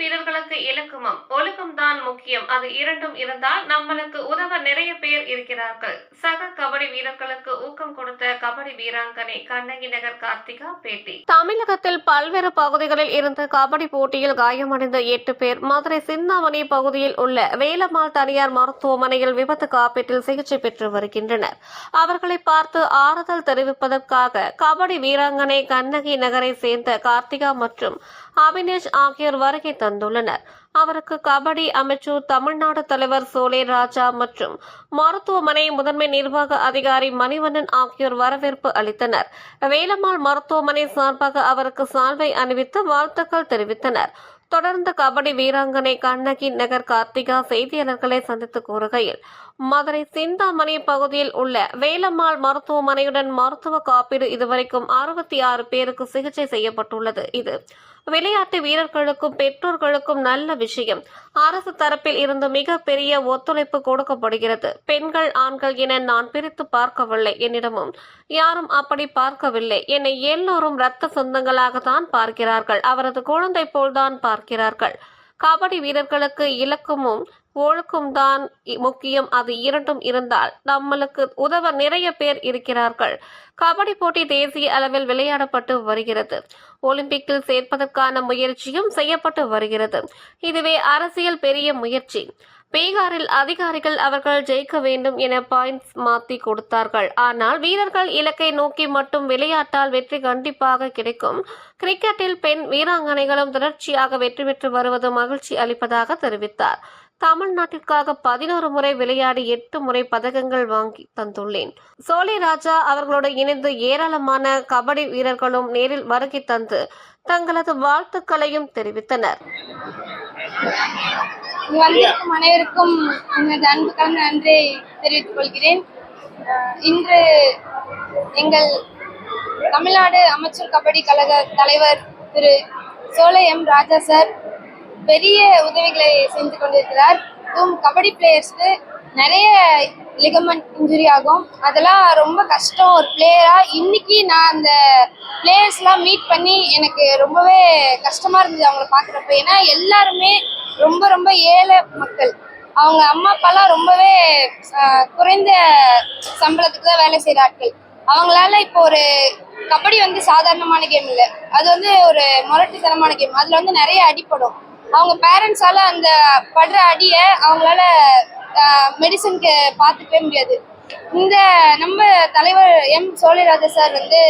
வீரர்களுக்கு இலக்குமம். ஒழுக்கம்தான் முக்கியம். அது இரண்டும் இருந்தால் நம்மளுக்கு உதவ நிறைய பேர் இருக்கிறார்கள். சக கபடி வீரர்களுக்கு ஊக்கம் கொடுத்த கபடி வீராங்கனை கண்ணகி நகர் கார்த்திகா பேட்டி. தமிழகத்தில் பல்வேறு பகுதிகளில் இருந்து கபடி போட்டியில் காயமடைந்த எட்டு பேர் மதுரை சிந்தாமணி பகுதியில் உள்ள வேலம்மாள் தனியார் மருத்துவமனையில் விபத்து காப்பீட்டில் சிகிச்சை பெற்று வருகின்றனர். அவர்களை பார்த்து ஆறுதல் தெரிவிப்பதற்காக கபடி வீராங்கனை கண்ணகி நகரை சேர்ந்த கார்த்திகா மற்றும் அபினேஷ் ஆகியோர் வருகை தந்துள்ளனர். அவருக்கு கபடி அமைச்சர் தமிழ்நாடு தலைவர் சோலே ராஜா மற்றும் மருத்துவமனை முதன்மை நிர்வாக அதிகாரி மணிவண்ணன் ஆகியோர் வரவேற்பு அளித்தனர். வேலம்மாள் மருத்துவமனை சார்பாக அவருக்கு சால்வை அணிவித்து வாழ்த்துக்கள் தெரிவித்தனர். தொடர்ந்து கபடி வீராங்கனை கண்ணகி நகர் கார்த்திகா செய்தியாளர்களை சந்தித்து கூறுகையில் மதுரை சிந்தாமணி பகுதியில் உள்ள வேலம்மாள் மருத்துவமனையுடன் மருத்துவ காப்பீடு இதுவரைக்கும் அறுபத்தி ஆறு பேருக்கு சிகிச்சை செய்யப்பட்டுள்ளது. இது விளையாட்டு வீரர்களுக்கும் பெற்றோர்களுக்கும் நல்ல விஷயம். அரசு தரப்பில் இருந்து மிக பெரிய ஒத்துழைப்பு கொடுக்கப்படுகிறது. பெண்கள் ஆண்கள் என நான் பிரித்து பார்க்கவில்லை என்னிடமும். யாரும் அப்படி பார்க்கவில்லை. என்னை எல்லோரும் இரத்த சொந்தங்களாக தான் பார்க்கிறார்கள். அவரது குழந்தை போல்தான் பார்க்கிறார்கள். கபடி வீரர்களுக்கு இலக்கமும் ஒழுக்கம் தான் முக்கியம். அது இரண்டும் இருந்தால் நம்மளுக்கு உதவ நிறைய பேர் இருக்கிறார்கள். கபடி போட்டி தேசிய அளவில் விளையாடப்பட்டு வருகிறது. ஒலிம்பிக்கில் சேர்ப்பதற்கான முயற்சியும் செய்யப்பட்டு வருகிறது. இதுவே அரசியல் பெரிய முயற்சி. பீகாரில் அதிகாரிகள் அவர்கள் ஜெயிக்க வேண்டும் என பாயிண்ட்ஸ் மாத்தி கொடுத்தார்கள். ஆனால் வீரர்கள் இலக்கை நோக்கி மட்டும் விளையாட்டால் வெற்றி கண்டிப்பாக கிடைக்கும். கிரிக்கெட்டில் பெண் வீராங்கனைகளும் தொடர்ச்சியாக வெற்றி பெற்று வருவது மகிழ்ச்சி அளிப்பதாக தெரிவித்தார். தமிழ்நாட்டிற்காக பதினோரு முறை விளையாடி எட்டு முறை பதக்கங்கள் வாங்கி தந்துள்ளேன். சோலை ராஜா அவர்களோடு இணைந்து ஏராளமான கபடி வீரர்களும் நேரில் வருகை தந்து தங்களது வாழ்த்துக்களையும் தெரிவித்தனர். வந்திருக்கும் அனைவருக்கும் எனது அன்பு கலந்த நன்றியை தெரிவித்துக் கொள்கிறேன். இன்று எங்கள் தமிழ்நாடு அமைச்சர் கபடி கழக தலைவர் திரு சோலை எம் ராஜா சார் பெரிய உதவிகளை செஞ்சு கொண்டிருக்கிறார். அதுவும் கபடி பிளேயர்ஸ்க்கு நிறைய லிகமெண்ட் இன்ஜுரி ஆகும். அதெல்லாம் ரொம்ப கஷ்டம். ஒரு பிளேயராக இன்னைக்கு நான் அந்த பிளேயர்ஸ்லாம் மீட் பண்ணி எனக்கு ரொம்பவே கஷ்டமாக இருந்தது அவங்கள பார்க்குறப்ப. ஏன்னா எல்லாருமே ரொம்ப ரொம்ப ஏழை மக்கள். அவங்க அம்மா அப்பாலாம் ரொம்பவே குறைந்த சம்பளத்துக்கு தான் வேலை செய்கிற ஆட்கள். அவங்களால இப்போ ஒரு கபடி வந்து சாதாரணமான கேம் இல்லை. அது வந்து ஒரு முரட்டுத்தனமான கேம் அதில் வந்து நிறைய அடிப்படும். அவங்க பேரண்ட்ஸால அந்த படுற அடியை அவங்களால மெடிசனுக்கு பார்த்துக்கவே முடியாது. இந்த நம்ம தலைவர் எம் சோழிராஜா சார் வந்து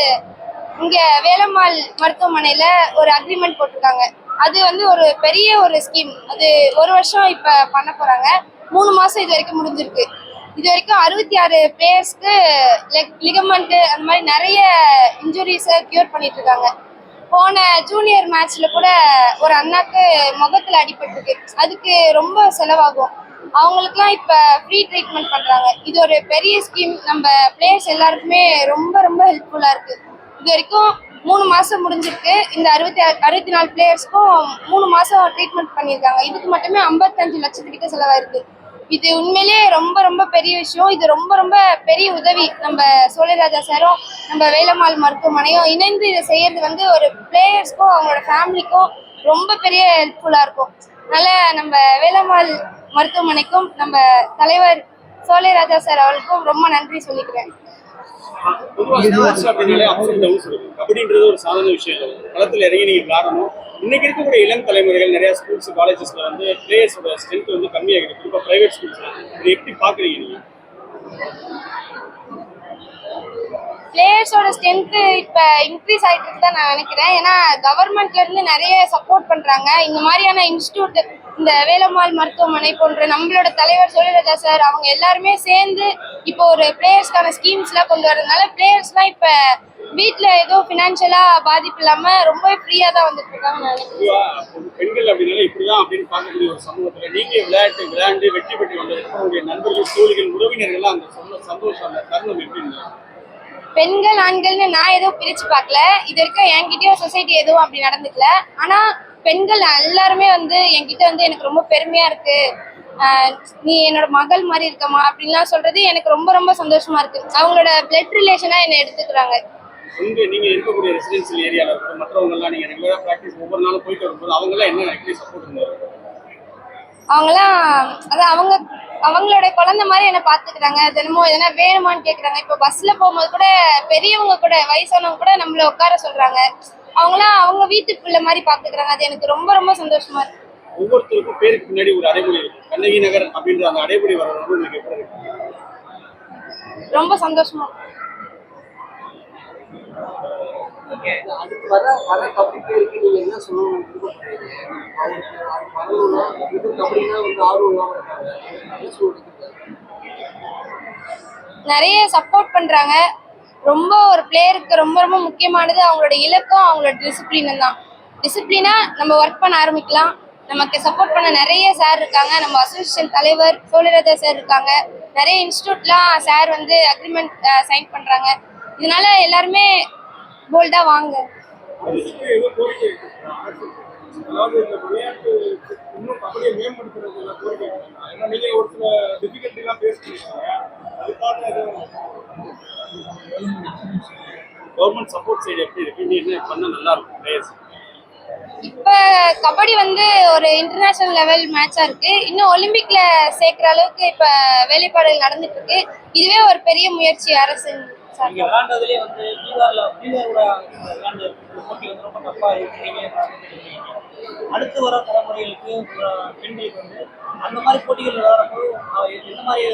இங்க வேலம்மாள் மருத்துவமனையில ஒரு அக்ரிமெண்ட் போட்டிருக்காங்க. அது வந்து ஒரு பெரிய ஒரு ஸ்கீம் அது ஒரு வருஷம் இப்ப பண்ண போறாங்க. மூணு மாசம் இது வரைக்கும் முடிஞ்சிருக்கு. இது வரைக்கும் அறுபத்தி ஆறு பிளேயர்ஸ்க்கு லெக் லிகமெண்ட்டு அந்த மாதிரி நிறைய இன்ஜுரிஸை க்யூர் பண்ணிட்டு இருக்காங்க. போன ஜூனியர் மேட்ச்ல கூட ஒரு அண்ணாக்கு முகத்துல அடிபட்டுருக்கு. அதுக்கு ரொம்ப செலவாகும். அவங்களுக்குலாம் இப்ப ஃப்ரீ ட்ரீட்மெண்ட் பண்றாங்க. இது ஒரு பெரிய ஸ்கீம் நம்ம பிளேயர்ஸ் எல்லாருக்குமே ரொம்ப ரொம்ப ஹெல்ப்ஃபுல்லா இருக்கு. இது வரைக்கும் மூணு மாசம் முடிஞ்சிருக்கு. இந்த அறுபத்தி அறுபத்தி நாலு பிளேயர்ஸ்க்கும் மூணு மாசம் ட்ரீட்மெண்ட் பண்ணியிருக்காங்க. இதுக்கு மட்டுமே ஐம்பத்தஞ்சு லட்சத்துக்கிட்ட செலவாயிருக்கு. இது உண்மையிலேயே ரொம்ப ரொம்ப பெரிய விஷயம். இது ரொம்ப ரொம்ப பெரிய உதவி நம்ம சோழராஜா சாரும் நம்ம வேலம்மாள் மருத்துவமனையும் இணைந்து இதை செய்யறது வந்து ஒரு பிளேயர்ஸ்க்கும் அவங்களோட ஃபேமிலிக்கும் ரொம்ப பெரிய ஹெல்ப்ஃபுல்லா இருக்கும். அதனால நம்ம வேலம்மாள் மருத்துவமனைக்கும் நம்ம தலைவர் சோழராஜா சார் அவருக்கும் ரொம்ப நன்றி சொல்லிக்கிறேன். கபடின்றது ஒரு சாதாரண விஷயம் இல்லை. களத்தில் இறங்கி நீங்க விளாடணும் இன்னைக்கு இருக்கக்கூடிய இளம் தலைமுறைகள் நிறைய ஸ்கூல்ஸ் காலேஜஸ்ல வந்து பிளேயர்ஸோட ஸ்ட்ரென்த் வந்து கம்மியாகிடுது குறிப்பா பிரைவேட் ஸ்கூல்ஸ்ல இதை எப்படி பாக்குறீங்க நீங்க? பிளேயர்ஸோட ஸ்ட்ரென்த்து இப்போ இன்க்ரீஸ் ஆகிட்டு இருக்கு தான் நான் நினைக்கிறேன். ஏன்னா கவர்மெண்ட்ல இருந்து நிறைய சப்போர்ட் பண்றாங்க. இந்த மாதிரியான இன்ஸ்டியூட் இந்த வேலம்மாள் மருத்துவமனை போன்ற நம்மளோட தலைவர் சோழிராஜா சார். அவங்க எல்லாருமே சேர்ந்து இப்போ ஒரு பிளேயர்ஸ்க்கான ஸ்கீம்ஸ்லாம் கொண்டு வரதுனால பிளேயர்ஸ்லாம் இப்போ வீட்டில் ஏதோ ஃபினான்ஷியலாக பாதிப்பு இல்லாமல் ரொம்ப ஃப்ரீயாக தான் வந்துட்டு இருக்காங்க பெண்கள் அப்படின்னாலே இப்படிதான் அப்படின்னு பார்க்கக்கூடிய ஒரு சமூகத்துல நீங்க விளையாட்டு விளையாண்டு வெற்றி பெற்று வந்ததுக்கு உங்களுடைய நண்பர்கள் தோழிகள் உறவினர்கள் அந்த சொன்ன சந்தோஷம் அந்த தருணம் எப்படி இருந்தது? பெண்கள் ஆண்கள்னு நான் எதுவும் பிரிச்சு பார்க்கல. இது வரைக்கும் என்கிட்டயும் சொசைட்டி எதுவும் அப்படி நடந்துக்கல. ஆனா பெண்கள் எல்லாருமே வந்து என்கிட்ட வந்து எனக்கு ரொம்ப பெருமையா இருக்கு. நீ என்னோட மகள் மாதிரி இருக்கமா அப்படின்லாம் சொல்றது எனக்கு ரொம்ப ரொம்ப சந்தோஷமா இருக்கு. அவங்களோட பிளட் ரிலேஷனா என்னை எடுத்துக்கிறாங்க. உங்க நீங்க இருக்கக்கூடிய ரெசிடென்சியல் ஏரியால இருக்க மற்றவங்க எல்லாம் நீங்க ரெகுலரா பிராக்டிஸ் ஒவ்வொரு நாளும் போயிட்டு வரும்போது அவங்க எல்லாம் என்ன எப்படி சப்போர்ட் இருந்தாரு அவங்களாம் அதான் அவங்க அவங்களோட குழந்தை மாதிரி என்ன பாத்துக்கிறாங்க தினமும் எதனா வேணுமான்னு கேக்குறாங்க. இப்போ பஸ்ல போகும்போது கூட பெரியவங்க கூட வயசானவங்க கூட நம்மள உட்கார சொல்றாங்க. அவங்களாம் அவங்க வீட்டு பிள்ளை மாதிரி பாத்துக்கிறாங்க. அது எனக்கு ரொம்ப ரொம்ப சந்தோஷமா இருக்கு. ஒவ்வொருத்தருக்கும் பேருக்கு பின்னாடி ஒரு அடைமொழி இருக்கும் கண்ணகி நகர் அப்படின்ற அந்த அடைமொழி வர்றது வந்து உங்களுக்கு எப்படி இருக்கு? ரொம்ப சந்தோஷமா. நிறைய சப்போர்ட் பண்றாங்க. ரொம்ப ஒரு பிளேயருக்கு ரொம்ப ரொம்ப முக்கியமானது அவங்களோட இலக்கம் அவங்களோட டிசிப்ளினும் தான். டிசிப்ளினா நம்ம ஒர்க் பண்ண ஆரம்பிக்கலாம். நமக்கு சப்போர்ட் பண்ண நிறைய சார் இருக்காங்க. நம்ம அசோசியேஷன் தலைவர் சோழரதா சார் இருக்காங்க. நிறைய இன்ஸ்டியூட்லாம் சார் வந்து அக்ரிமெண்ட் சைன் பண்ணுறாங்க இதனால எல்லாருமே போல்டாக வாங்க. அதாவது இந்த விளையாட்டு இன்னும் கபடியை மேம்படுத்துறதுல கோரிக்கை. ஏன்னா நீங்க ஒரு சில டிஃபிகல்ட்டி எல்லாம் ஃபேஸ் பண்ணிருக்கீங்க அதுக்காக கவர்மெண்ட் சப்போர்ட் சைடு எப்படி இருக்கு? நீ என்ன பண்ணா நல்லா இருக்கும்? பிளேயர்ஸ் இப்ப கபடி வந்து ஒரு இன்டர்நேஷனல் லெவல் மேட்சா இருக்கு. இன்னும் ஒலிம்பிக்ல சேர்க்கிற அளவுக்கு இப்ப வேலைப்பாடுகள் நடந்துட்டு இருக்கு. இதுவே ஒரு பெரிய முயற்சி அரசு அடுத்து வர தலைமுறைகளுக்கு பெண்களுக்கு வந்து அந்த மாதிரி போட்டிகள் விளையாடும்போது எந்த மாதிரி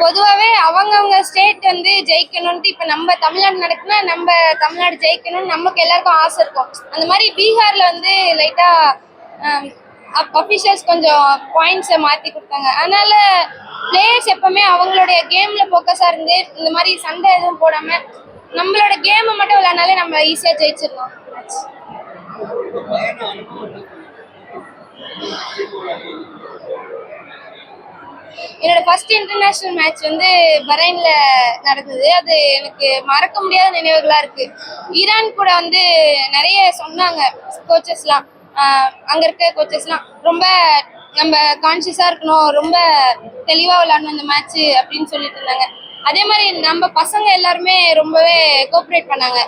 பொதுவாகவே அவங்கவுங்க ஸ்டேட் வந்து ஜெயிக்கணும்ட்டு இப்போ நம்ம தமிழ்நாடு நடக்குன்னா நம்ம தமிழ்நாடு ஜெயிக்கணும்னு நமக்கு எல்லாருக்கும் ஆசை இருக்கும். அந்த மாதிரி பீகாரில் வந்து லைட்டாக அஃபிஷியல்ஸ் கொஞ்சம் பாயிண்ட்ஸை மாற்றி கொடுத்தாங்க. அதனால பிளேயர்ஸ் எப்பவுமே அவங்களுடைய கேம்ல ஃபோக்கஸாக இருந்து இந்த மாதிரி சண்டை எதுவும் போடாமல் நம்மளோட கேமை மட்டும் விளையாடினாலே நம்ம ஈஸியாக ஜெயிச்சிடலாம். என்னோட ஃபர்ஸ்ட் இன்டர்நேஷனல் மேட்ச் வந்து பரைனில் நடந்தது. அது எனக்கு மறக்க முடியாத நினைவுகளாக இருக்கு. ஈரான் கூட வந்து நிறைய சொன்னாங்க கோச்சஸ்லாம் அங்க இருக்க கோச்சஸ்லாம் ரொம்ப நம்ம கான்சியஸா இருக்கணும் ரொம்ப தெளிவா விளாடணும் இந்த மேட்ச் அப்படின்னு சொல்லிட்டு இருந்தாங்க. அதே மாதிரி நம்ம பசங்க எல்லாருமே ரொம்பவே கோஆப்ரேட் பண்ணாங்க.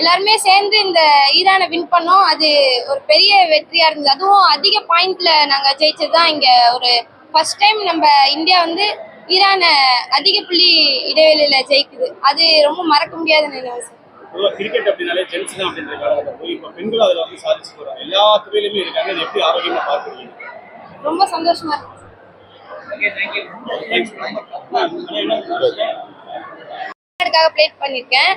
எல்லாருமே சேர்ந்து இந்த ஈரானை வின் பண்ணோம். அது ஒரு பெரிய வெற்றியா இருந்தது. அதுவும் அதிக பாயிண்ட்ல நாங்க ஜெயிச்சது தான் இங்க ஒரு ஃபர்ஸ்ட் டைம் நம்ம இந்தியா வந்து ஈரானை அதிக புள்ளி இடைவெளியில ஜெயிக்குது. அது ரொம்ப மறக்க முடியாத நினைவு. சார் கிரிக்கெட் அப்படின்னாலே ஜென்ஸ் தான் அப்படின்ற காலகட்டம் இப்போ பெண்கள் அதில் வந்து சாதிச்சு போறாங்க. எல்லா துறையிலுமே இருக்காங்க. இது எப்படி ஆரோக்கியமா பார்க்குறீங்க? ரொம்ப சந்தோஷமா தமிழ்நாடுக்காக ப்ளே பண்ணியிருக்கேன்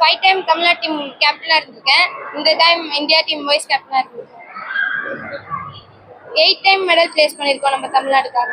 ஃபைவ் டைம் தமிழ்நாடு டீம் கேப்டனாக இருந்திருக்கேன். இந்த டைம் இந்தியா டீம் வைஸ் கேப்டனாக இருந்திருக்கேன். எயிட் டைம் மெடல் பிளேஸ் பண்ணியிருக்கோம் நம்ம தமிழ்நாடுக்காக